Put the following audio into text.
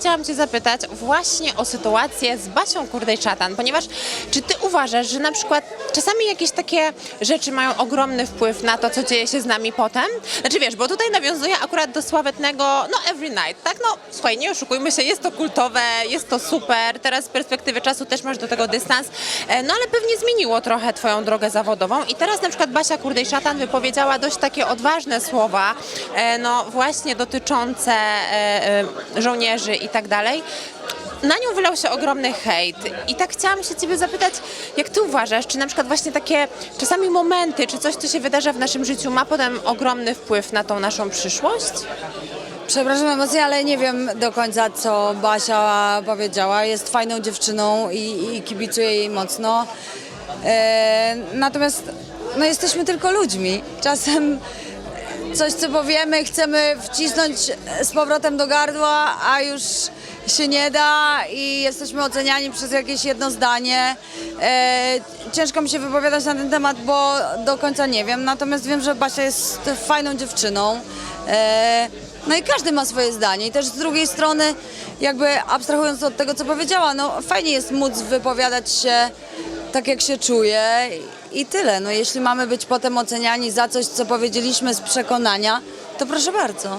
chciałam Cię zapytać właśnie o sytuację z Basią Kurdej-Czatan, ponieważ czy Ty uważasz, że na przykład czasami jakieś takie rzeczy mają ogromny wpływ na to, co dzieje się z nami potem? Znaczy wiesz, bo tutaj nawiązuję akurat do sławetnego, no Every Night, tak? No słuchaj, nie oszukujmy się, jest to kultowe, jest to super, teraz z perspektywy czasu też masz do tego dystans, e, no ale pewnie zmieniło trochę Twoją drogę zawodową i teraz na przykład Basia Kurdej-Szatan wypowiedziała dość takie odważne słowa, e, no właśnie dotyczące e, żołnierzy i tak dalej. Na nią wylał się ogromny hejt i tak chciałam się Ciebie zapytać, jak Ty uważasz, czy na przykład właśnie takie czasami momenty, czy coś, co się wydarza w naszym życiu ma potem ogromny wpływ na tą naszą przyszłość? Przepraszam emocje, ale nie wiem do końca, co Basia powiedziała. Jest fajną dziewczyną i, i kibicuję jej mocno. E, natomiast no, jesteśmy tylko ludźmi. Czasem coś, co powiemy, chcemy wcisnąć z powrotem do gardła, a już się nie da i jesteśmy oceniani przez jakieś jedno zdanie. E, ciężko mi się wypowiadać na ten temat, bo do końca nie wiem. Natomiast wiem, że Basia jest fajną dziewczyną. E, no i każdy ma swoje zdanie. I też z drugiej strony, jakby abstrahując od tego, co powiedziała, no fajnie jest móc wypowiadać się tak, jak się czuje i tyle. No jeśli mamy być potem oceniani za coś, co powiedzieliśmy z przekonania, to proszę bardzo.